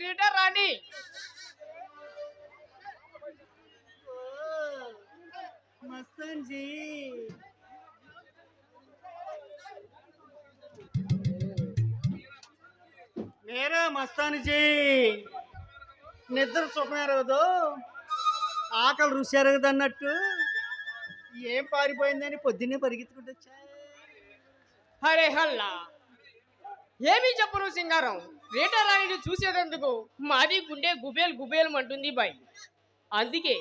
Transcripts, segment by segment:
రాణి. Mastan G మేరా Mastan G నిద్ర సుఖమేరవదు ఆకలి రుచి ఎరగదు అన్నట్టు ఏం పారిపోయిందని పొద్దున్నే పరిగెత్తుకుంటూ వచ్చా హరే హల్లా. ఏమీ చెప్పను సింగారం? రాణిని చూసేటందుకు మాది గుండె గుబేల్ గుబేల్ అంటుంది బాయ్. అందుకే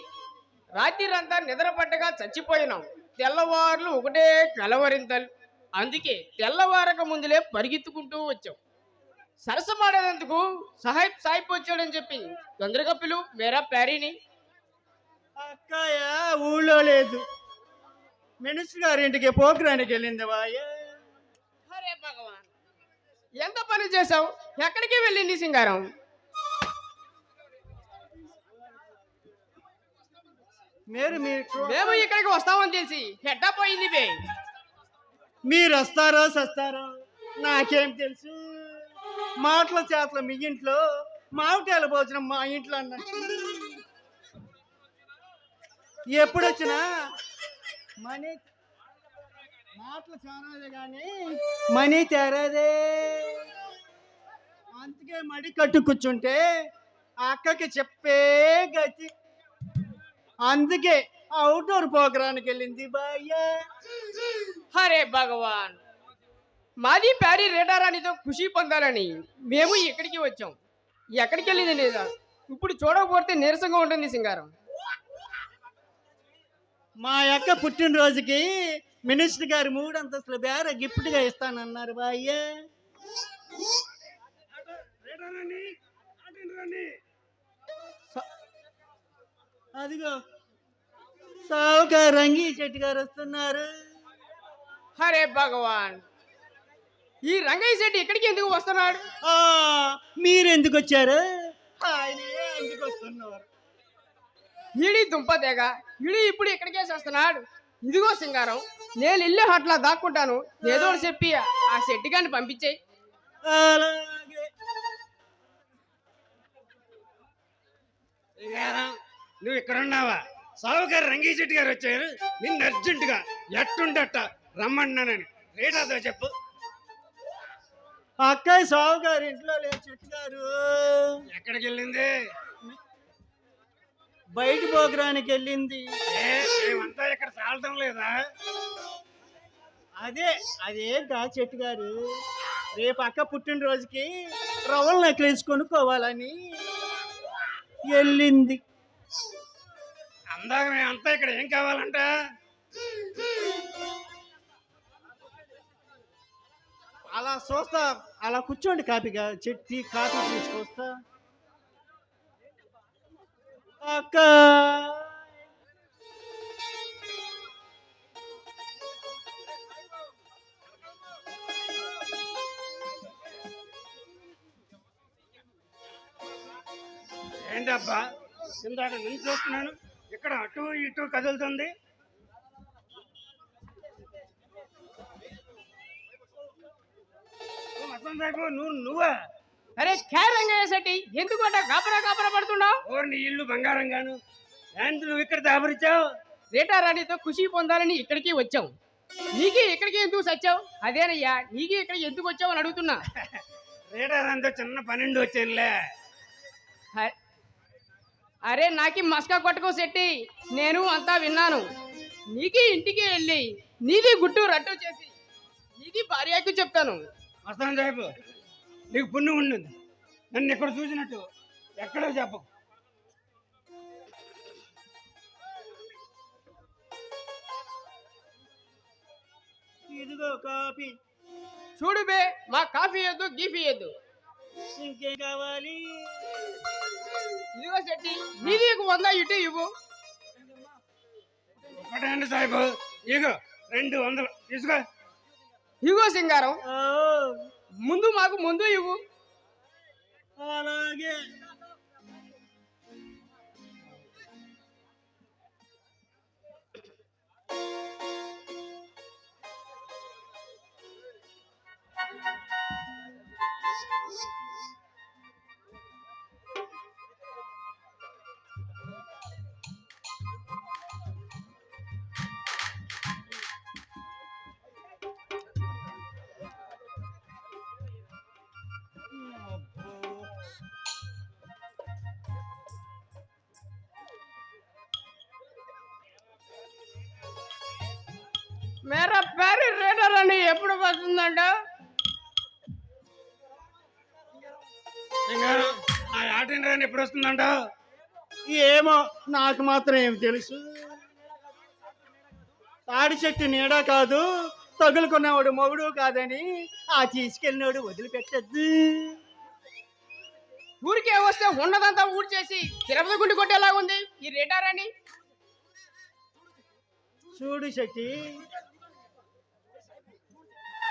రాత్రిరంతా నిద్ర పట్టగా చచ్చిపోయినాం. తెల్లవారులు ఒకటే కలవరింతలు. అందుకే తెల్లవారక ముందులే పరిగెత్తుకుంటూ వచ్చాం. సరసమాడేందుకు సహాయ్ సాయిప్ వచ్చాడని చెప్పి తొందరగా పిలు వేరా ప్యారీని. అక్కయ్య ఊళ్ళో లేదు. మినిస్టర్ గారింటికి పోకురానికి వెళ్ళింది వాయ భగవాన్. ఎంత పని చేసావు ఎక్కడికి వెళ్ళింది సింగారం? మీరు మీరు మేము ఇక్కడికి వస్తామని తెలిసి హెడ్ అప్ అయింది బే. మీరు వస్తారో సస్తారో నాకేం తెలుసు. మాటల చేతలు మీ ఇంట్లో మామిటాల భోజనం మా ఇంట్లో అన్నట్టు ఎప్పుడు వచ్చినా మనీ మాటలు చాలాదే కానీ మనీ తేరాదే. అందుకే మడి కట్టు కూర్చుంటే ఆ అక్కకి చెప్పే గతి. అందుకే అవుట్డోర్ ప్రోగ్రానికి వెళ్ళింది బాయ్యా హరే భగవాన్. మాది ప్యారీ రేడారానితో ఖుషి పొందాలని. మేము ఇక్కడికి వచ్చాం? ఎక్కడికి వెళ్ళింది లేదా? ఇప్పుడు చూడకపోతే నీరసంగా ఉంటుంది సింగారం. మా యొక్క పుట్టినరోజుకి మినిస్టర్ గారు మూడు అంతస్తుల బేర గిఫ్ట్గా ఇస్తానన్నారు బాయ్య అదిగో. సావుకారు రంగి చెట్టు గారు వస్తున్నారు. హరే భగవాన్. ఈ రంగయ్య శెట్టి ఇక్కడికి ఎందుకు వస్తున్నాడు? ఆ, మీరు ఎందుకు వచ్చారు ఆయనే ఎందుకు వస్తున్నారు? ఈడి దుంప తెగ ఈడి ఇప్పుడు ఇక్కడికే వస్తున్నాడు ఇదిగో సింగారం నేను ఇల్లు అట్లా దాక్కుంటాను. ఏదో చెప్పి ఆ శెట్టి గారిని పంపించేయి. నువ్వు ఇక్కడ ఉన్నావా సావుగారు రంగీశెట్టి గారు వచ్చారు. నిన్ను అర్జెంటుగా ఎట్టుండట రమ్మన్నానని. రేటాతో చెప్పు. అక్కయ్య సావు గారు ఇంట్లో లేదు చెట్టు గారు ఎక్కడికి వెళ్ళింది. బయట పోగ్రానికి వెళ్ళింది మేమంతా ఇక్కడ చాలటం లేదా? అదే అదేం కా చెట్టు గారు రేపు అక్క పుట్టినరోజుకి రవ్వలు నెక్లెస్ కొనుక్కోవాలని వెళ్ళింది. అందాక మేమంతా ఇక్కడ ఏం కావాలంట? అలా చూస్తా అలా కూర్చోండి కాపీగా చెట్టి కాపీ తీసుకొస్తా. అక్క! ఏంటబ్బా ఇందాక నేను చూస్తున్నాను. ఇక్కడ అటు ఇటు కదులుతుంది. ఓ, వసంత్ సాబు, నువ్వు నువ్వా? అరే క్యా రంగయ్య శెట్టి ఎందుకు అట్లా గాబరా గాబరా పడుతున్నావు? నీ ఇల్లు బంగారం గాను. ఏంటి నువ్వు ఇక్కడ దాబరిచావు? రేటా రాణితో ఖుషి పొందాలని ఇక్కడికి వచ్చాం నీకే ఇక్కడికి ఎందుకు సచ్చావు? అదేనయ్యా నీకే ఇక్కడికి ఎందుకు వచ్చావు అని అడుగుతున్నా. అంతా చిన్న పన్నెండు వచ్చానులే. అరే నాకి మస్కా కొట్టుకో శెట్టి. నేను అంతా విన్నాను. నీకి ఇంటికి వెళ్ళి నీది గుట్టు రట్టు చేసి నీది భార్యకు చెప్తాను వస్తాను సాహెబ్ నీకు పుణ్యం ఉన్నది నన్ను ఎక్కడ చూసినట్టు ఎక్కడో చెప్పు ఇదిగో కాపీ చూడు బే మా కాఫీ వద్దు గీఫీ వద్దు. ఇంకేం కావాలి? ఇదిగో శెట్టి ఒక వంద ఇటు ఇవ్వు. ఒకటండి సాహెబ్ ఇగో రెండు వందలు. తీసుకో. ఇగో సింగారం. ముందు మాకు ముందు ఇవ్వు. అలాగే. మేరా రాని ఎప్పుడు వస్తుందంట ఏమో నాకు మాత్రం ఏం తెలుసు. తాడి చెట్టు నీడ కాదు తగులుకున్నవాడు మొగుడు కాదని ఆ తీసుకెళ్ళినోడు వదిలిపెట్టద్దు. ఊరికే వస్తే ఉన్నదంతా ఊడ్చేసి తిరుపతి గుండి కొట్టేలా ఉంది. ఈ రేటార్ అని చూడు శెట్టి.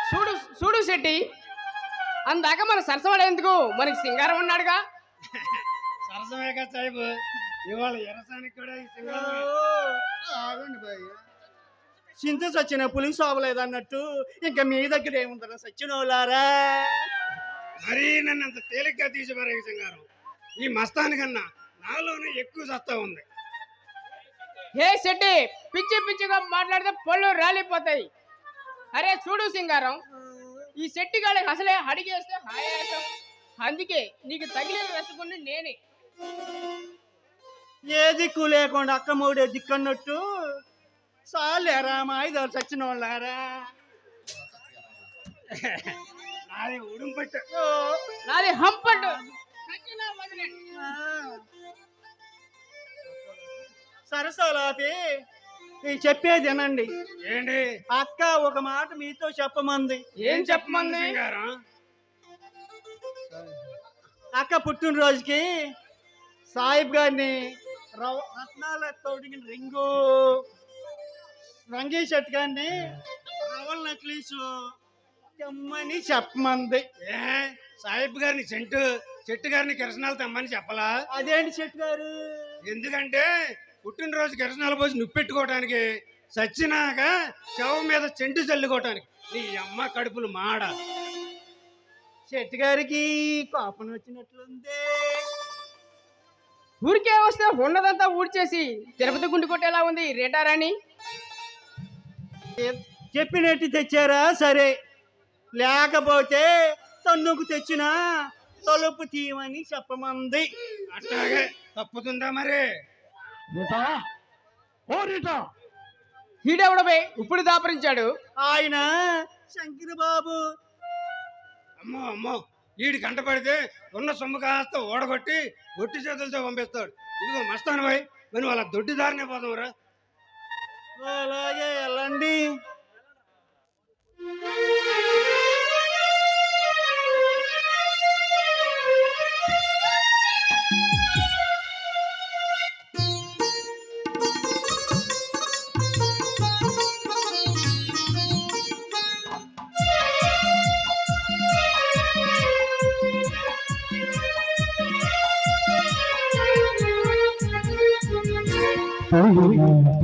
చూడు చూడు శెట్టి. అందాక మన సరసవాడేందుకు మనకి సింగారం ఉన్నాడుగా. సరసమేగా సాహిబు ఇవాళ ఎరసానికి కూడా ఈ సింగారం ఆగండి భయ్య చింత సచ్చిన పులి సావలేదు అన్నట్టు ఇంకా మీ దగ్గర ఏముందరా సచ్చినోళ్ళారా? మరీ నన్ను అంత తేలిగ్గా తీసిపారే సింగారం. ఈ మస్తానికన్నా నాలోనే ఎక్కువ సత్తా ఉంది. హే శెట్టి పిచ్చి పిచ్చిగా మాట్లాడితే పళ్ళు రాలిపోతాయి. అరే చూడు సింగారం ఈ శెట్టి గాడికి అసలే అడిగేస్తే హాయాసం అందుకే నీకు తగిలిన రసగుండి నేనే. ఏ దిక్కు లేకుండా అక్క మూడే దిక్కన్నట్టు. చాలేరా మా ఐదు సచ్చిన వాళ్ళారా నాది ఉడుంపట్టు. నాది హంపట్టు. సరసాలాపి చెప్పేది వినండి. ఏంటి? అక్క ఒక మాట మీతో చెప్పమంది. ఏం చెప్పమంది అక్క పుట్టినరోజుకి సాహిబ్ గారిని రత్నాల తోడిగిన రింగు. రంగీ షర్ట్ గారిని రవల్ నెక్లెస్. తెమ్మని చెప్పమంది. ఏ సాహిబ్ గారిని చెంటు చెట్టు గారిని కిరసనాలు తెమ్మని చెప్పలా? అదేంటి షర్ట్ గారు? ఎందుకంటే పుట్టినరోజు కిరసనాలు పోసి నుప్పెట్టుకోవడానికి సచ్చినాక శవం మీద చెంటు చల్లుకోవటానికి. నీ అమ్మ కడుపులు మాడ. షర్ట్ గారికి కోపం వచ్చినట్లుంది. ఊరికే వస్తే ఉన్నదంతా ఊడ్చేసి తిరుపతి గుండి కొట్టేలా ఉంది. ఈ రేటార్ అని ఏ- చెప్పినట్టు తెచ్చారా? సరే. లేకపోతే తన్నుకు తెచ్చిన తలుపు తీయమని చెప్పమంది. అట్లాగే తప్పుతుందా మరి? హీడెవడబే ఇప్పుడు దాపరించాడు. ఆయన శంకర బాబు అమ్మో అమ్మో. వీడి కంట పడితే ఉన్న సొమ్ము కాస్త ఓడగొట్టి ఒట్టి చేతులతో పంపిస్తాడు. ఇదిగో మస్తాను భాయ్ మరి వాళ్ళ దొడ్డి దారినే పోదాంరా అలాగే వెళ్ళండి.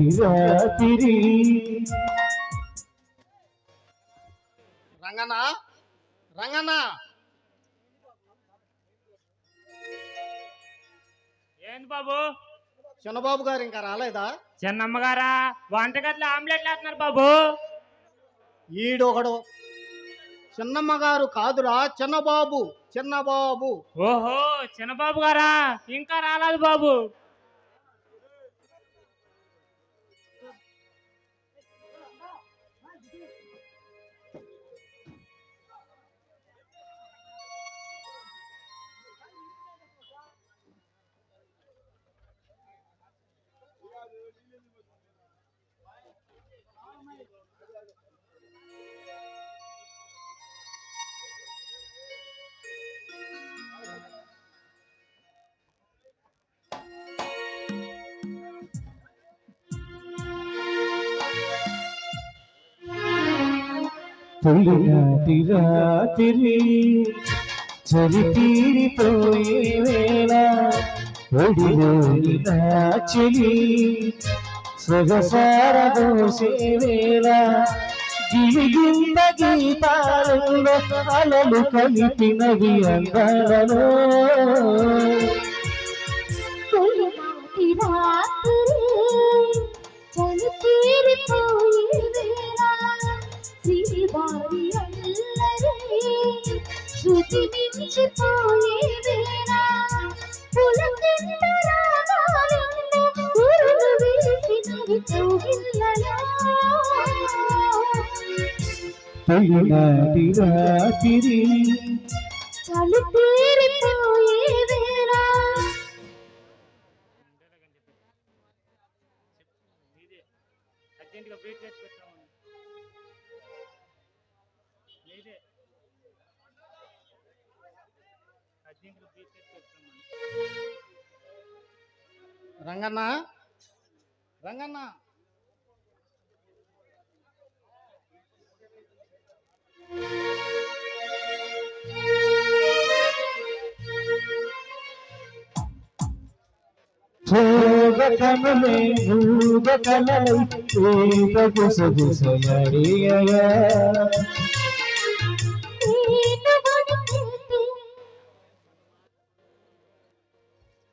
తొలినాటి రాత్రి. రంగన్న రంగన్న. ఏంది బాబు? చిన్నబాబు గారు ఇంకా రాలేదా? చిన్నమ్మగారా? వంటగదిలో ఆమ్లెట్లు వేస్తున్నారు బాబు. ఈడొకడు. చిన్నమ్మ గారు కాదురా చిన్నబాబు చిన్నబాబు. ఓహో చిన్నబాబు గారా? ఇంకా రాలేదు బాబు. తొలినాటి రాత్రి చలి తీరిపోయే వేళ ఒడిలోని నా చెలి సొగసార దోసే వేళ గీతాలలో అలలు కలిపినవి అందాలలో తొలినాటి రాత్రి శృతి మించిపోయే వేళ రాత్రి చలి తీరిపోయే వేళ. అర్జెంటుగా బ్రీత్ చేసి పెట్టాము లేదే అర్జెంటుగా బ్రీత్ చేసి పెట్టాము రంగన్న. రంగన్న. భోగ కమలే ఏక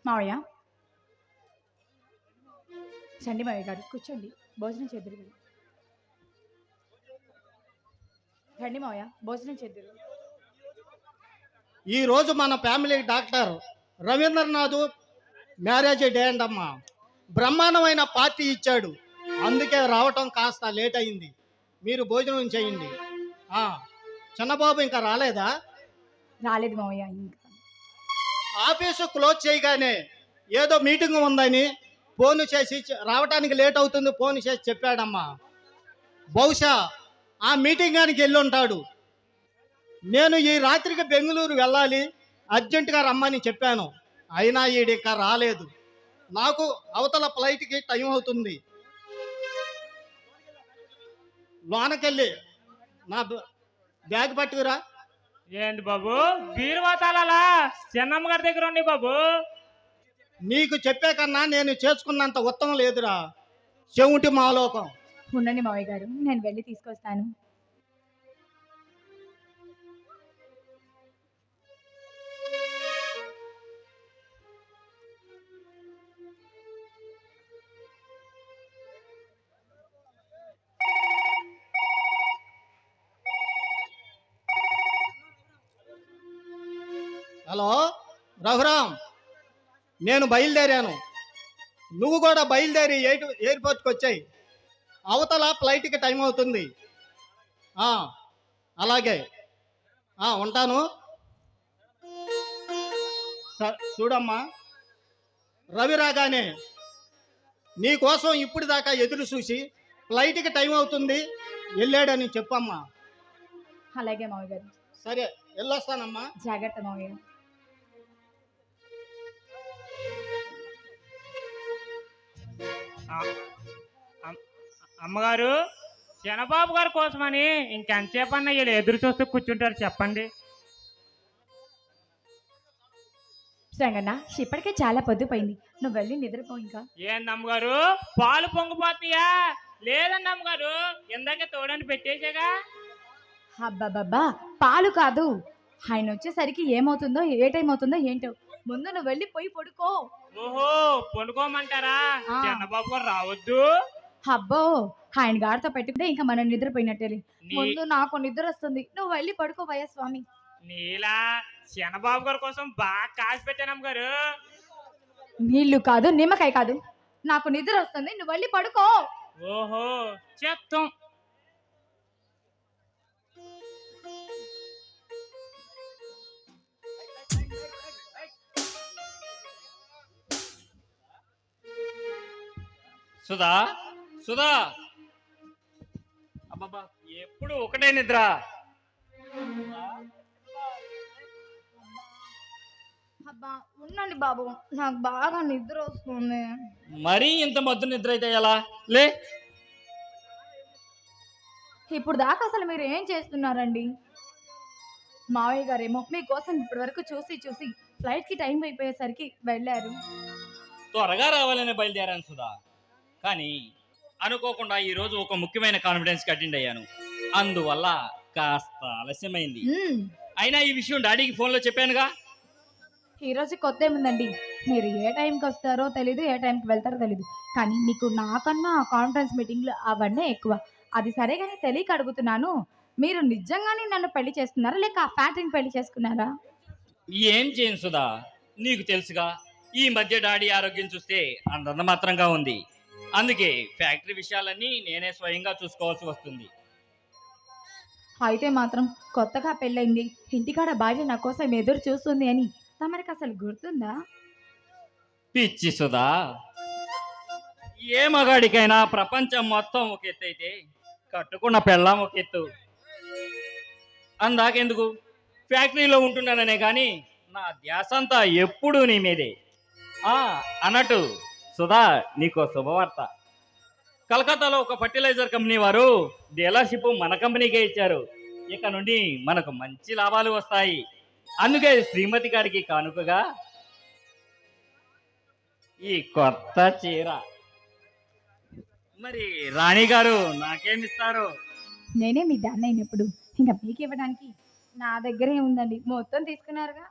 మావయ్య చండి మావయ్య గారు కూర్చోండి. భోజనం చేద్దరు రండి మావయ్య భోజనం చేద్దరు. ఈ రోజు మన family doctor Ravindranath marriage day అండమ్మా. బ్రహ్మాండమైన పార్టీ ఇచ్చాడు. అందుకే రావటం కాస్త లేట్ అయింది. మీరు భోజనం చేయండి. చిన్నబాబు ఇంకా రాలేదా? రాలేదు మావయ్య ఇంకా. ఆఫీసు క్లోజ్ చేయగానే ఏదో మీటింగ్ ఉందని ఫోన్ చేసి రావటానికి లేట్ అవుతుంది ఫోన్ చేసి చెప్పాడమ్మా. బహుశా ఆ మీటింగ్ గానికి వెళ్ళి ఉంటాడు. నేను ఈ రాత్రికి బెంగళూరు వెళ్ళాలి అర్జెంటుగా రమ్మని చెప్పాను. అయినా ఈడిక రాలేదు. నాకు అవతల ఫ్లైట్కి టైం అవుతుంది. లోనకెళ్ళి నా బ- బ్యాగ్ పట్టుకురా. ఏంటి బాబు? బీరువాతాలా చిన్నమ్మ గారి దగ్గర ఉండి బాబు. నీకు చెప్పే కన్నా నేను చేసుకున్నంత ఉత్తమం లేదురా. చెవుటి మాలోకం. ఉండండి మావయ్య గారు నేను వెళ్ళి తీసుకొస్తాను. హలో రఘురామ్. నేను బయలుదేరాను. నువ్వు కూడా బయలుదేరి ఎయిర్ ఎయిర్పోర్ట్కి వచ్చాయి. అవతల ఫ్లైట్కి టైం అవుతుంది. అలాగే. ఉంటాను. స- చూడమ్మా. రవి రాగానే నీ కోసం ఇప్పుడు దాకా ఎదురు చూసి ఫ్లైట్కి టైం అవుతుంది వెళ్ళాడని చెప్పమ్మా. అలాగే మావయ్య గారు. సరే వెళ్ళొస్తానమ్మా. జాగ్రత్త మావయ్య అమ్మగారు చిన్నబాబు గారి కోసమని ఇంకెంతసేపు అన్న వీళ్ళు ఎదురు చూస్తూ కూర్చుంటారు చెప్పండి. రంగన్న ఇప్పటికే చాలా పొద్దుపోయింది నువ్వు వెళ్ళి నిద్రపో ఇంకా. ఏంది అమ్మగారు పాలు పొంగిపోతున్నాయా? లేదండి అమ్మగారు ఇందాక తోడని పెట్టేసాగా అబ్బాబ్బా పాలు కాదు. ఆయన వచ్చేసరికి ఏమవుతుందో ఏ టైం అవుతుందో ఏంటో. ముందు నువ్వు వెళ్ళి పోయి పడుకో. ఓహో పొనుకోమంటారా. చిన్నబాబు గారు రావద్దు. అబ్బో ఆయన గారితో పెట్టుకుంటే ఇంకా మనం నిద్రపోయినట్టే ముందు నాకు నిద్ర వస్తుంది. నువ్వు వెళ్ళి పడుకోవయ్యా స్వామి. నీలా చిన్నబాబు గారి కోసం బాగా కాసి పెట్టాను అమ్మగారు నీళ్ళు కాదు నిమ్మకాయ కాదు. నాకు నిద్ర వస్తుంది నువ్వు వెళ్ళి పడుకో. ఓహో చెత్తం సుధా సుధా. అబ్బబ్బా ఎప్పుడు ఒకటే నిద్ర. అబ్బా ఉండండి బాబు నాకు బాగా నిద్ర వస్తుంది. మరీ ఇంత మద్దు నిద్ర అయితే ఎలా? లే. ఇప్పుడు దాకా అసలు మీరు ఏం చేస్తున్నారండి? మావయ్య గారేమో మీకోసం ఇప్పటి వరకు చూసి చూసి ఫ్లైట్కి టైం అయిపోయేసరికి వెళ్ళారు. త్వరగా రావాలని బయలుదేరాను సుధా. కానీ అనుకోకుండా ఈ రోజు ఒక ముఖ్యమైన కాన్ఫిడెన్స్కి అటెండ్ అయ్యాను. అందువల్ల కాస్త ఆలస్యమైంది. అయినా ఈ విషయం డాడీకి ఫోన్లో చెప్పానుగా? ఈ రోజు కొత్త ఏముందండి? మీరు ఏ టైంకి వస్తారో తెలీదు ఏ టైంకి వెళ్తారో తెలీదు. కానీ మీకు నాకన్నా ఆ కాన్ఫరెన్స్ మీటింగ్లు అవన్నీ ఎక్కువ. అది సరే కానీ తెలియక అడుగుతున్నాను. మీరు నిజంగానే నన్ను పెళ్ళి చేసుకున్నారా? లేక ఆ ఫ్యాక్టరీని పెళ్ళి చేసుకున్నారా? ఏం చేయను సుధా? నీకు తెలుసుగా ఈ మధ్య డాడీ ఆరోగ్యం చూస్తే అంతంత మాత్రంగా ఉంది. అందుకే ఫ్యాక్టరీ విషయాలన్నీ నేనే స్వయంగా చూసుకోవాల్సి వస్తుంది. అయితే మాత్రం కొత్తగా పెళ్ళైంది. ఇంటికాడ భార్య నా కోసం ఎదురు చూస్తుంది అని తమరికి అసలు గుర్తుందా? పిచ్చి సుధా. ఏ మగాడికైనా ప్రపంచం మొత్తం ఒక ఎత్తు అయితే కట్టుకున్న పెళ్ళాం ఒక ఎత్తు. అందాకెందుకు? ఫ్యాక్టరీలో ఉంటున్నాననే కానీ నా ధ్యాస అంతా ఎప్పుడూ నీ మీదే. ఆ అన్నట్టు సుధా నీకో శుభవార్త. కలకత్తాలో ఒక ఫర్టిలైజర్ కంపెనీ వారు డీలర్షిప్ మన కంపెనీకే ఇచ్చారు. ఇక నుండి మనకు మంచి లాభాలు వస్తాయి. అందుకే శ్రీమతి గారికి కానుకగా ఈ కొత్త చీర. మరి రాణి గారు నాకేమిస్తారు నేనే మీ దాన్ని అయినప్పుడు ఇంకా మీకు ఇవ్వడానికి నా దగ్గరే ఉందండి. మొత్తం తీసుకున్నారుగా.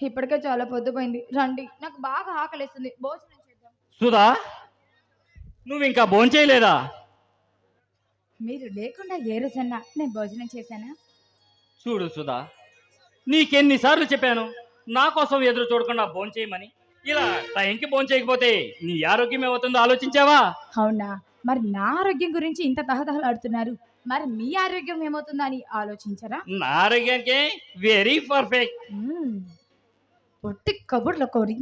ఇప్పటికే చాలా పొద్దుపోయింది. రండి. నాకు బాగా ఆకలిస్తుంది. భోజనం చేద్దాం. సుధా నువ్వు ఇంకా భోంచేయలేదా మీరు లేకుండా ఏ రోజన్నా నేను భోజనం చేశానా? చూడు సుధా నీకెన్నిసార్లు చెప్పాను నా కోసం ఎదురు చూడకుండా భోంచేయమని ఇలా టైంకి భోంచేయకపోతే నీ ఆరోగ్యం ఏమవుతుందో ఆలోచించావా? అవునా? మరి నా ఆరోగ్యం గురించి ఇంత తహతహలాడుతున్నారు. మరి మీ ఆరోగ్యం ఏమవుతుందా అని ఆలోచించరా? నా ఆరోగ్యానికి వెరీ పర్ఫెక్ట్. పొట్టి కబుర్ల కోరి.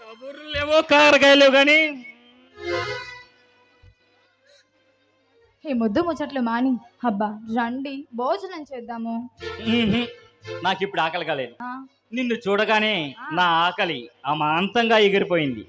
కబుర్లు లేవో కారకాయలేవు కానీ ఈ ముద్దు ముచ్చట్లు మాని. అబ్బా రండి భోజనం చేద్దాము. నాకు ఇప్పుడు ఆకలి కాలేదు. నిన్ను చూడగానే నా ఆకలి అమాంతంగా ఎగిరిపోయింది.